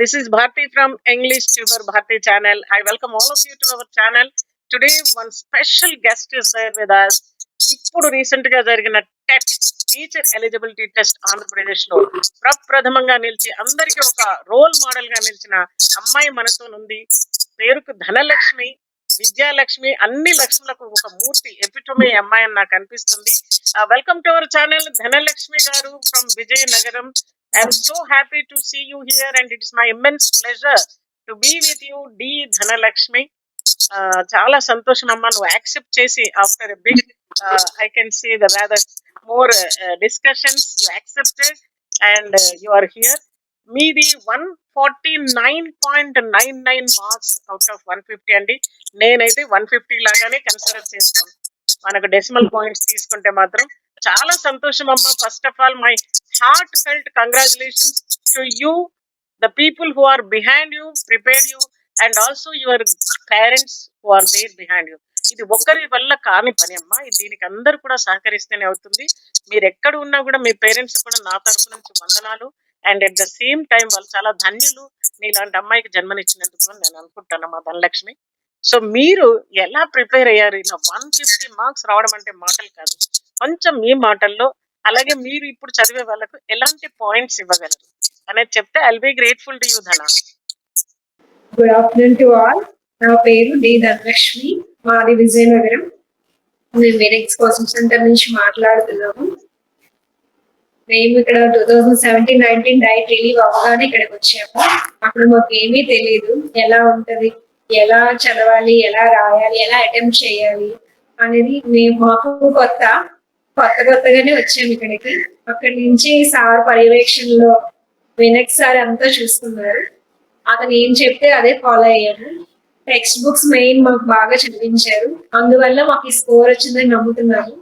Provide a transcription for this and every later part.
This is Bharti from English Tuber Bharti channel. I welcome all of you to our channel. Today, one special guest is there with us. ఇప్పుడు రీసెంట్గా జరిగిన TET teacher eligibility test ఆంధ్రప్రదేశ్లో ప్రప్రథమంగా నిలిచి అందరికీ ఒక role మోడల్గా నిలిచిన అమ్మాయి మనతో ఉంది పేరుకు ధనలక్ష్మి విద్యాలక్ష్మి అన్ని లక్ష్ములకు ఒక మూర్తి ఎపిటోమి అమ్మాయి అని నాకు అనిపిస్తుంది welcome to our channel Dhanalakshmi గారు from Vizianagaram I'm so happy to see you here and it is my immense pleasure to be with you D Dhanalakshmi చాలా సంతోషం అమ్మా. నువ్వు యాక్సెప్ట్ చేసి after big I can see the rather more discussions you accepted and you are here మీది one forty nine point nine nine marks out of one fifty అండి. నేనైతే one fifty లాగానే consider చేస్తాను. మనకు డెసిమల్ పాయింట్స్ తీసుకుంటే మాత్రం చాలా సంతోషం అమ్మా. First of all my heartfelt congratulations to you the people who are behind you prepared you and also your parents who are there behind you ఇది ఒక్కరి వల్ల కాని పని అమ్మా. ఇది దీనికి అందరు కూడా సహకరిస్తేనే అవుతుంది. మీరు ఎక్కడ ఉన్నా కూడా మీ పేరెంట్స్ కూడా నా తరపు నుంచి వందనాలు. And at the same time వాళ్ళు చాలా ధన్యులు. నీలాంటి అమ్మాయికి జన్మనిచ్చినందుకు నేను అనుకుంటాను మా ధనలక్ష్మి. సో మీరు ఎలా ప్రిపేర్ అయ్యారు? ఇలా వన్ ఫిఫ్టీ మార్క్స్ రావడం అంటే మాటలు కాదు. కొంచెం మీ మాటల్లో అలాగే మీరు ఇప్పుడు చదివే వాళ్ళకు ఎలాంటి పాయింట్స్ ఇవ్వగలరు? అనేది చెప్తే I'll be grateful to you Dhana good afternoon to all నా పేరు డి ధనలక్ష్మి. మాది విజయనగరం. మేము వెనక్స్ కోచింగ్ సెంటర్ నుంచి మాట్లాడుతున్నాము. మేము ఇక్కడ two thousand seventeen nineteen DIET relieve అవ్వగానే ఇక్కడికి వచ్చాము. అప్పుడు మాకు ఏమీ తెలియదు ఎలా ఉంటది? ఎలా చదవాలి? ఎలా రాయాలి? ఎలా అటెంప్ట్ చేయాలి? అనేది మేము మాకు కొత్త కొత్త కొత్తగానే వచ్చాము ఇక్కడికి. అక్కడి నుంచి సార్ పర్యవేక్షణలో వినక్ సార్ అంతా చూస్తున్నారు అతను ఏం చెప్తే అదే ఫాలో అయ్యాము టెక్స్ట్ బుక్స్ మెయిన్ మాకు బాగా చదివించారు. అందువల్ల మాకు ఈ స్కోర్ వచ్చిందని నమ్ముతున్నాము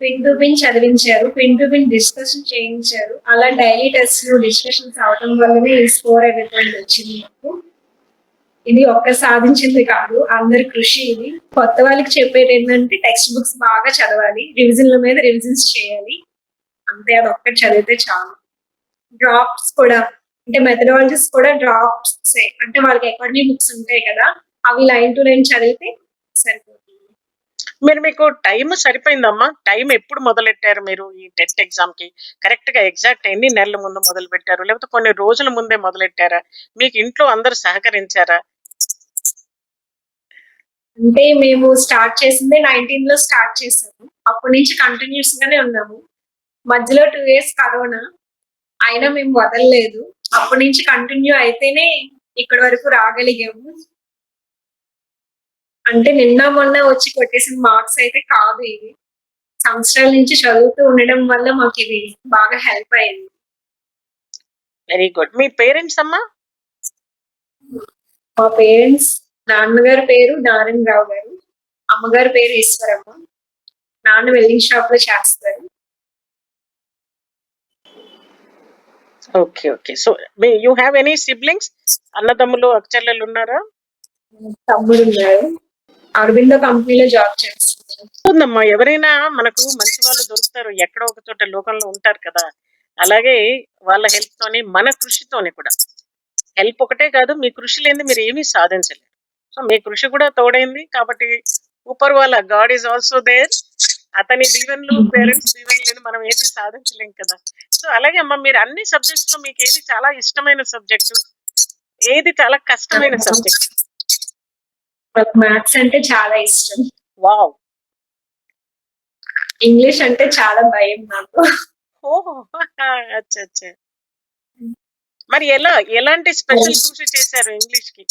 పిన్ టు పిన్ చదివించారు. పిన్ టు పిన్ డిస్కషన్ చేయించారు. అలా డైలీ టెస్ట్ డిస్కషన్స్ అవటం వల్లనే ఈ స్కోర్ అనేటువంటి వచ్చింది మాకు. ఇది ఒక్క సాధించింది కాదు అందరి కృషి ఇది. కొత్త వాళ్ళకి చెప్పేది ఏంటంటే టెక్స్ట్ బుక్స్ బాగా చదవాలి రివిజన్ల మీద రివిజన్స్ చేయాలి. అంతే అది ఒక్కటి చదివితే చాలు. డ్రాప్స్ కూడా అంటే మెథడాలజీస్ కూడా డ్రాప్స్ అంటే వాళ్ళకి అకాడమీ బుక్స్ ఉంటాయి కదా అవి లైన్ టు లైన్ చదివితే సరిపోతుంది. మీరు మీకు టైం సరిపోయిందమ్మా. టైం ఎప్పుడు మొదలెట్టారు మీరు ఈ టెస్ట్ ఎగ్జామ్కి? కరెక్ట్గా ఎగ్జాక్ట్ ఎన్ని నెలల ముందు మొదలు పెట్టారు లేకపోతే కొన్ని రోజుల ముందే మొదలెట్టారా? మీకు ఇంట్లో అందరు సహకరించారా? అంటే మేము స్టార్ట్ చేసిందే నైన్టీన్లో స్టార్ట్ చేసాము అప్పటి నుంచి కంటిన్యూస్ గానే ఉన్నాము. మధ్యలో టూ ఇయర్స్ కరోనా. అయినా మేము వదలలేదు. అప్పటి నుంచి కంటిన్యూ అయితేనే ఇక్కడి వరకు రాగలిగాము. అంటే నిన్న మొన్న వచ్చి కొట్టేసిన మార్క్స్ అయితే కాదు ఇది సంవత్సరాల నుంచి చదువుతూ ఉండడం వల్ల మాకు ఇది బాగా హెల్ప్ అయింది వెరీ గుడ్ మీ పేరెంట్స్ అమ్మా? మా పేరెంట్స్ నాన్నగారి పేరు నారాయణరావు గారు. అమ్మగారి పేరు ఈశ్వరమ్మ. నాన్న వెల్డింగ్ షాప్లో చేస్తారు. ఓకే ఓకే సో మీ యూ హ్యావ్ ఎనీ సిబ్లింగ్స్ అన్నదమ్ములు అక్కచెల్లెలు ఉన్నారా? తమ్ముడు ఉన్నారు అరవిందో కంపెనీలో జాబ్ చేస్తున్నారు ఉందమ్మా ఎవరైనా మనకు మంచి వాళ్ళు దొరుకుతారు. ఎక్కడో ఒక చోట లోకంలో ఉంటారు కదా. అలాగే వాళ్ళ హెల్ప్ తోని మన కృషితోని కూడా. హెల్ప్ ఒకటే కాదు మీ కృషి లేని మీరు ఏమీ సాధించలేరు. సో మీ కృషి కూడా తోడైంది. కాబట్టి ఊపర్ వాళ్ళ గాడ్ ఈజ్ ఆల్సో దేర్. అతని దీవెనలు పేరెంట్స్ దీవెనలు లేని మనం ఏది సాధించలేం కదా. సో అలాగే అమ్మా మీరు అన్ని సబ్జెక్ట్స్లో మీకు ఏది చాలా ఇష్టమైన సబ్జెక్ట్ ఏది చాలా కష్టమైన సబ్జెక్ట్ మ్యాథ్స్ అంటే చాలా ఇష్టం. వావ్. ఇంగ్లీష్ అంటే చాలా భయం నాకు. ఓహో అచ్చా అచ్చా మరి ఎలా ఎలాంటి స్పెషల్ కృషి చేశారు ఇంగ్లీష్కి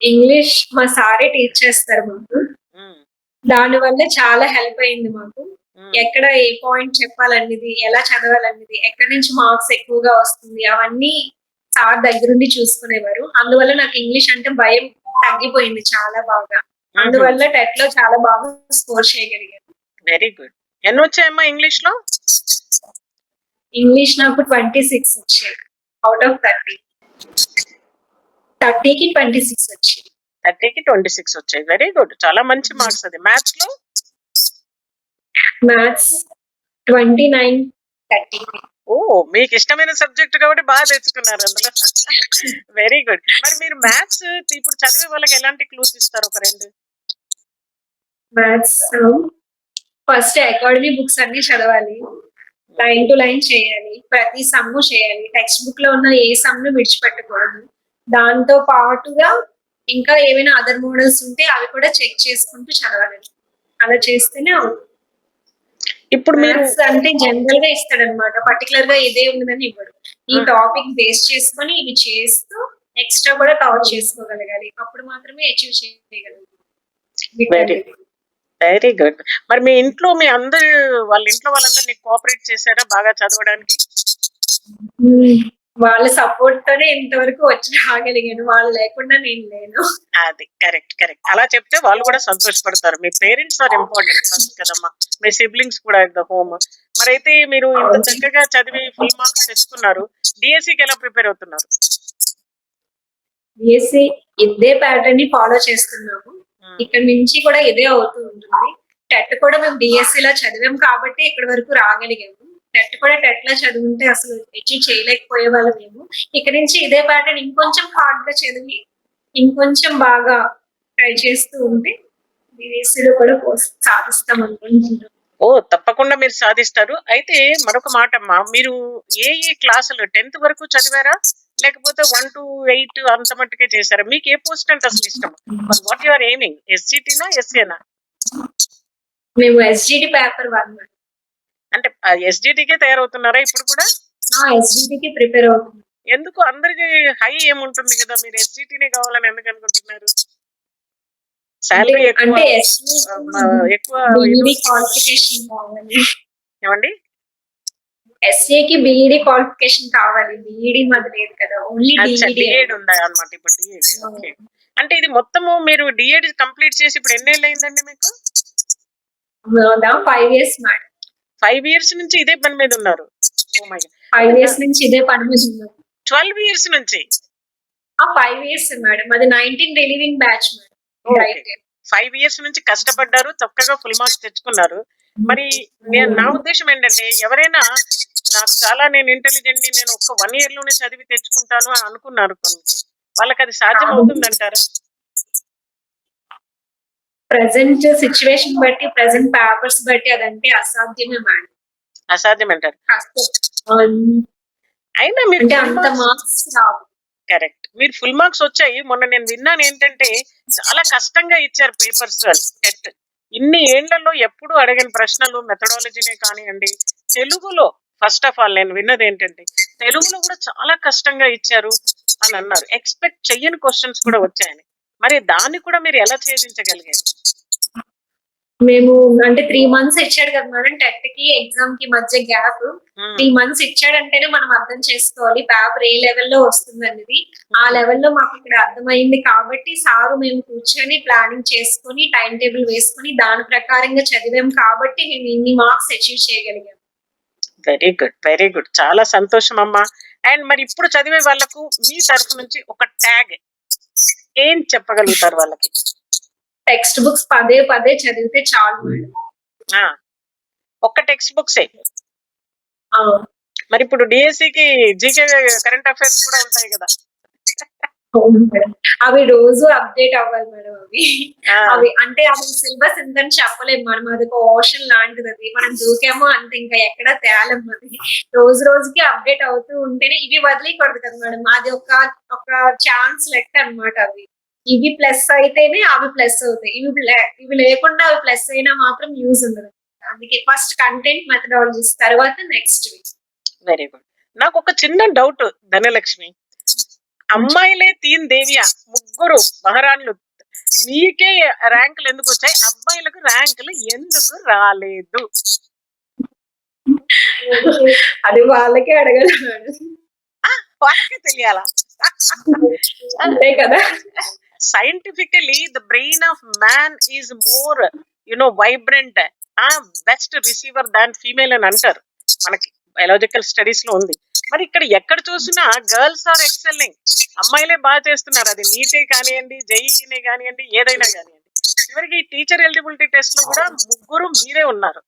ఇంగ్లీష్ మా సారే టీచ్ చేస్తారు మాకు. దాని వల్ల చాలా హెల్ప్ అయింది మాకు. ఎక్కడ ఏ పాయింట్ చెప్పాలనేది ఎలా చదవాలనేది ఎక్కడి నుంచి మార్క్స్ ఎక్కువగా వస్తుంది అవన్నీ సార్ దగ్గరుండి చూసుకునేవారు. అందువల్ల నాకు ఇంగ్లీష్ అంటే భయం తగ్గిపోయింది చాలా బాగా. అందువల్ల టెట్లో చాలా బాగా స్కోర్ చేయగలిగాను. వెరీ గుడ్ ఎన్ని వచ్చాయమ్మా ఇంగ్లీష్లో? ఇంగ్లీష్ నాకు ట్వంటీ సిక్స్ వచ్చాయి. అవుట్ ఆఫ్ థర్టీ థర్టీకి ట్వంటీ సిక్స్ వచ్చాయి థర్టీకి ట్వంటీ సిక్స్ వచ్చాయి. వెరీ గుడ్ చాలా మంచి మార్క్స్ అది. మ్యాథ్స్లో? Maths twenty nine. థర్టీ ఓ మీకు ఇష్టమైన సబ్జెక్ట్ కాబట్టి బాగా తెచ్చుకున్నారు అందులో. వెరీ గుడ్ మరి మీరు మ్యాథ్స్ ఇప్పుడు చదివే వాళ్ళకి ఎలాంటి క్లూస్ ఇస్తారు ఒక రెండు? మ్యాథ్స్ ఫస్ట్ అకాడమీ బుక్స్ అన్ని చదవాలి. లైన్ టు లైన్ చేయాలి. ప్రతి సమ్ము చేయాలి. టెక్స్ట్ బుక్లో ఉన్న ఏ సమ్ను విడిచిపెట్టకూడదు. దాంతో పాటుగా ఇంకా ఏమైనా అదర్ మోడల్స్ ఉంటే అవి కూడా చెక్ చేసుకుంటూ చదవాలి. అలా చేస్తేనే అవుతుంది. ఇప్పుడు మీరు మ్యాథ్స్ అంటే జనరల్గా ఇస్తాడు అనమాట పర్టికులర్గా ఇదే ఉందని ఇవ్వడు. ఈ. టాపిక్ బేస్ చేసుకొని ఇవి చేస్తూ ఎక్స్ట్రా కూడా కవర్ చేసుకోగలగాలి. అప్పుడు మాత్రమే అచీవ్ Very చేయగలగాలి వెరీ గుడ్ మరి మీ ఇంట్లో మీ అందరు వాళ్ళ ఇంట్లో వాళ్ళందరినీ కోఆపరేట్ చేశారా బాగా చదవడానికి. వాళ్ళ సపోర్ట్ తోనే ఇంతవరకు వచ్చి రాగలిగాను. వాళ్ళు లేకుండా నేను లేను. అది కరెక్ట్ కరెక్ట్ అలా చెప్తే వాళ్ళు కూడా సంతోషపడతారు. మీ పేరెంట్స్ ఆర్ ఇంపార్టెంట్ కదమ్మా. మీ సిబ్లింగ్స్ కూడా ఇన్ ద హోమ్ మరి అయితే మీరు ఇంత చక్కగా చదివి ఫుల్ మార్క్స్ తెచ్చుకున్నారు. డిఎస్సికి ఎలా ప్రిపేర్ అవుతున్నారు? బిఎస్సి ఇదే ప్యాటర్న్ని ఫాలో చేస్తున్నాము. ఇక్కడ నుంచి కూడా ఇదే అవుతూ ఉంటుంది. టెట్ కూడా మేము డిఎస్సి లో చదివాం కాబట్టి ఇక్కడ వరకు రాగలిగాము. టెట్ కూడా టెట్లో చదువుంటే అసలు అచీవ్ చేయలేకపోయే వాళ్ళం మేము. ఇక్కడ నుంచి ఇదే ప్యాటర్న్ ఇంకొంచెం హార్డ్గా చదివి ఇంకొంచెం బాగా ట్రై చేస్తూ ఉంటే డిఎస్సి లో కూడా సాధిస్తాం అనుకుంటున్నాం. ఓ తప్పకుండా మీరు సాధిస్తారు. అయితే మరొక మాట అమ్మా మీరు ఏ ఏ క్లాసులు టెన్త్ వరకు చదివారా? లేకపోతే వన్ టు ఎయిట్ అంత మట్టుకే చేశారా? మీకు ఏ పోస్ట్ అంటే అసలు ఇష్టం? వాట్ యు ఆర్ ఎయిమింగ్ ఎస్సిటీనా ఎస్ఏనా మేము ఎస్జిటి పేపర్ వన్ అంటే ఎస్జిటికే తయారవుతున్నారా ఇప్పుడు కూడా? ఎస్జిటికి ప్రిపేర్ అవుతున్నాం. ఎందుకు? అందరికి హై ఏముంటుంది కదా? మీరు ఎస్జిటినే కావాలని ఎందుకు అనుకుంటున్నారు? శాలరీ ఎక్కువ ఎక్కువ కావాలి. ఏమండి? ఎస్ఏకి బీఈడి క్వాలిఫికేషన్ కావాలి. బీఈడి మాది లేదు కదా. ఓన్లీ డిఎడ్ ఉందా అనమాట ఇప్పుడు డిఎడ్ ఓకే. అంటే ఇది మొత్తము మీరు డిఎడ్ కంప్లీట్ చేసి ఇప్పుడు ఎన్నేళ్ళు అయిందండి మీకు five years madam five years నుంచి ఇదే పని మీద ఉన్నారు. Oh ఫైవ్ ఇయర్స్ నుంచి ఇదే పని మీద ట్వెల్వ్ ఇయర్స్ నుంచి? ఫైవ్ ఇయర్స్ మేడం అది nineteen relieving batch madam five years నుంచి కష్టపడ్డారు చక్కగా ఫుల్ మార్క్స్ తెచ్చుకున్నారు. మరి నేను నా ఉద్దేశం ఏంటంటే ఎవరైనా నాకు చాలా నేను ఇంటెలిజెంట్ నేను ఒక్క వన్ ఇయర్లోనే చదివి తెచ్చుకుంటాను అని అనుకున్నారు కొన్ని వాళ్ళకి అది సాధ్యం అవుతుందంటారా ప్రజెంట్ సిచ్యువేషన్ బట్టి ప్రజెంట్ పేపర్స్ బట్టి అదంటే అసాధ్యమే మేడం. అసాధ్యం అంటారు. అయినా మీరు అంటే అంత మార్క్స్ రావు. కరెక్ట్ మీరు ఫుల్ మార్క్స్ వచ్చాయి. మొన్న నేను విన్నాను ఏంటంటే చాలా కష్టంగా ఇచ్చారు పేపర్స్ టెట్ ఇన్ని ఏళ్ళలో ఎప్పుడు అడగని ప్రశ్నలు మెథడాలజీనే కానివ్వండి తెలుగులో ఫస్ట్ ఆఫ్ ఆల్ నేను విన్నది ఏంటంటే తెలుగులో కూడా చాలా కష్టంగా ఇచ్చారు అని అన్నారు. ఎక్స్పెక్ట్ చెయ్యని క్వశ్చన్స్ కూడా వచ్చాయని. మరి దాన్ని కూడా మీరు ఎలా ఛేదించగలిగారు? మేము అంటే త్రీ మంత్స్ ఇచ్చాడు కదా మేడం టెట్కి ఎగ్జామ్కి మధ్య గ్యాప్. త్రీ మంత్స్ ఇచ్చాడంటేనే మనం అర్థం చేసుకోవాలి. పేపర్ ఏ లెవెల్లో వస్తుంది అనేది ఆ లెవెల్లో మాకు ఇక్కడ అర్థమైంది కాబట్టి సారు మేము కూర్చొని ప్లానింగ్ చేసుకొని టైం టేబుల్ వేసుకొని దాని ప్రకారంగా చదివాం కాబట్టి మేము ఇన్ని మార్క్స్ అచీవ్ చేయగలిగాం. వెరీ గుడ్ వెరీ గుడ్ చాలా సంతోషం అమ్మా. అండ్ మరి ఇప్పుడు చదివే వాళ్ళకు మీ తరఫు నుంచి ఒక ట్యాగ్ ఏం చెప్పగలుగుతారు వాళ్ళకి? టెక్స్ట్ బుక్స్ పదే పదే చదివితే చాలు. మేడం ఒక్క టెక్స్ట్ బుక్సే మరి ఇప్పుడు డిఎస్సి కి జీకే కరెంట్ అఫైర్స్ కూడా ఉంటాయి కదా. అవి రోజు అప్డేట్ అవ్వాలి మేడం అవి. అవి అంటే అవి సిలబస్ ఎంతని చెప్పలేము మనం అది ఒక ఓషన్ లాంటిది అది. మనం దూకామో అంత ఇంకా ఎక్కడ తేలం అది. రోజు రోజుకి అప్డేట్ అవుతూ ఉంటేనే ఇవి వదిలేయకూడదు కదా మేడం. అది ఒక ఒక ఛాన్స్ లెక్క అన్నమాట అవి. ఇవి ప్లస్ అయితేనే అవి ప్లస్ అవుతాయి. ఇవి ఇవి లేకుండా అవి ప్లస్ అయినా మాత్రం యూజ్ ఉండదు. అందుకే ఫస్ట్ కంటెంట్ మెథడాలజీస్ తర్వాత నెక్స్ట్ వెరీ గుడ్ నాకు ఒక చిన్న డౌట్ ధనలక్ష్మి. అమ్మాయిలే తీన్ దేవియా. ముగ్గురు మహారాణులు. మీకే ర్యాంకులు ఎందుకు వచ్చాయి? అబ్బాయిలకు ర్యాంకులు ఎందుకు రాలేదు? అది వాళ్ళకే వాళ్ళకి తెలియాలా? అంతే కదా. Scientifically the brain of man is more you know vibrant best receiver than female అని అంటారు. మనకి బయాలజికల్ స్టడీస్లో ఉంది. మరి ఇక్కడ ఎక్కడ చూసినా గర్ల్స్ ఆర్ ఎక్సెల్లింగ్. అమ్మాయిలే బాగా చేస్తున్నారు. అది నీటే కానివ్వండి జేఈనే కానివ్వండి ఏదైనా కానివ్వండి. చివరికి టీచర్ ఎలిజిబిలిటీ టెస్ట్లో కూడా ముగ్గురు మీరే ఉన్నారు.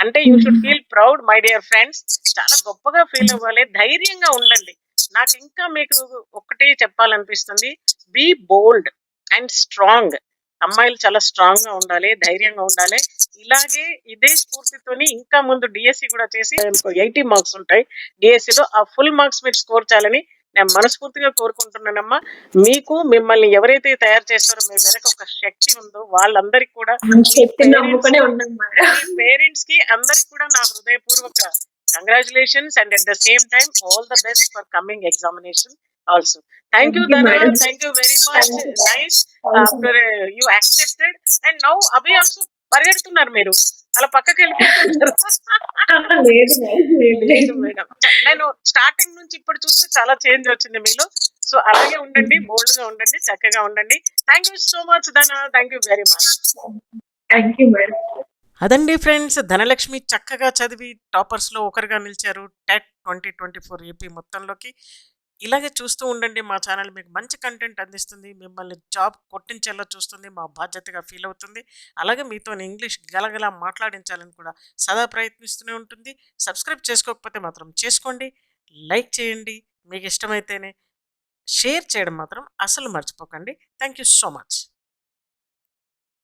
అంటే you should feel proud my dear friends. చాలా గొప్పగా ఫీల్ అవ్వాలి. ధైర్యంగా ఉండండి. నాకు ఇంకా మీకు ఒకటే చెప్పాలనిపిస్తుంది. Be bold and strong. అమ్మాయిలు చాలా స్ట్రాంగ్గా ఉండాలి ధైర్యంగా ఉండాలి. ఇలాగే ఇదే స్ఫూర్తితోని ఇంకా ముందు డిఎస్సి కూడా చేసి ఎయిటీ మార్క్స్ ఉంటాయి. డిఎస్సి లో ఆ ఫుల్ మార్క్స్ మీరు స్కోర్ చేయాలని నేను మనస్ఫూర్తిగా కోరుకుంటున్నానమ్మా. మీకు మిమ్మల్ని ఎవరైతే తయారు చేస్తారో మీ వెనక ఒక శక్తి ఉందో వాళ్ళందరికీ కూడా పేరెంట్స్కి అందరికి కూడా నా హృదయపూర్వక congratulations and at the same time all the best for coming examination also thank you Thank you. Thank you very much Thank you. Nice after you accepted and now Abhi also పరిగెడుతున్నారు మీరు. అలా పక్కకి వెళ్ళిపోతున్నారు. నేను starting నుంచి ఇప్పుడు చూస్తే చాలా చేంజ్ వచ్చింది మీలో. సో అలాగే ఉండండి బోల్డ్గా ఉండండి చక్కగా ఉండండి. Thank you so much Dhana thank you very much thank you madam అదండి ఫ్రెండ్స్ ధనలక్ష్మి చక్కగా చదివి టాపర్స్లో ఒకరుగా నిలిచారు. TET twenty twenty four AP మొత్తంలోకి. ఇలాగే చూస్తూ ఉండండి. మా ఛానల్ మీకు మంచి కంటెంట్ అందిస్తుంది. మిమ్మల్ని జాబ్ కొట్టించేలా చూస్తుంది. మా బాధ్యతగా ఫీల్ అవుతుంది. అలాగే మీతో ఇంగ్లీష్ గలగలా మాట్లాడించాలని కూడా సదా ప్రయత్నిస్తూనే ఉంటుంది. సబ్స్క్రైబ్ చేసుకోకపోతే మాత్రం చేసుకోండి. లైక్ చేయండి. మీకు ఇష్టమైతేనే షేర్ చేయడం మాత్రం అసలు మర్చిపోకండి. Thank you so much.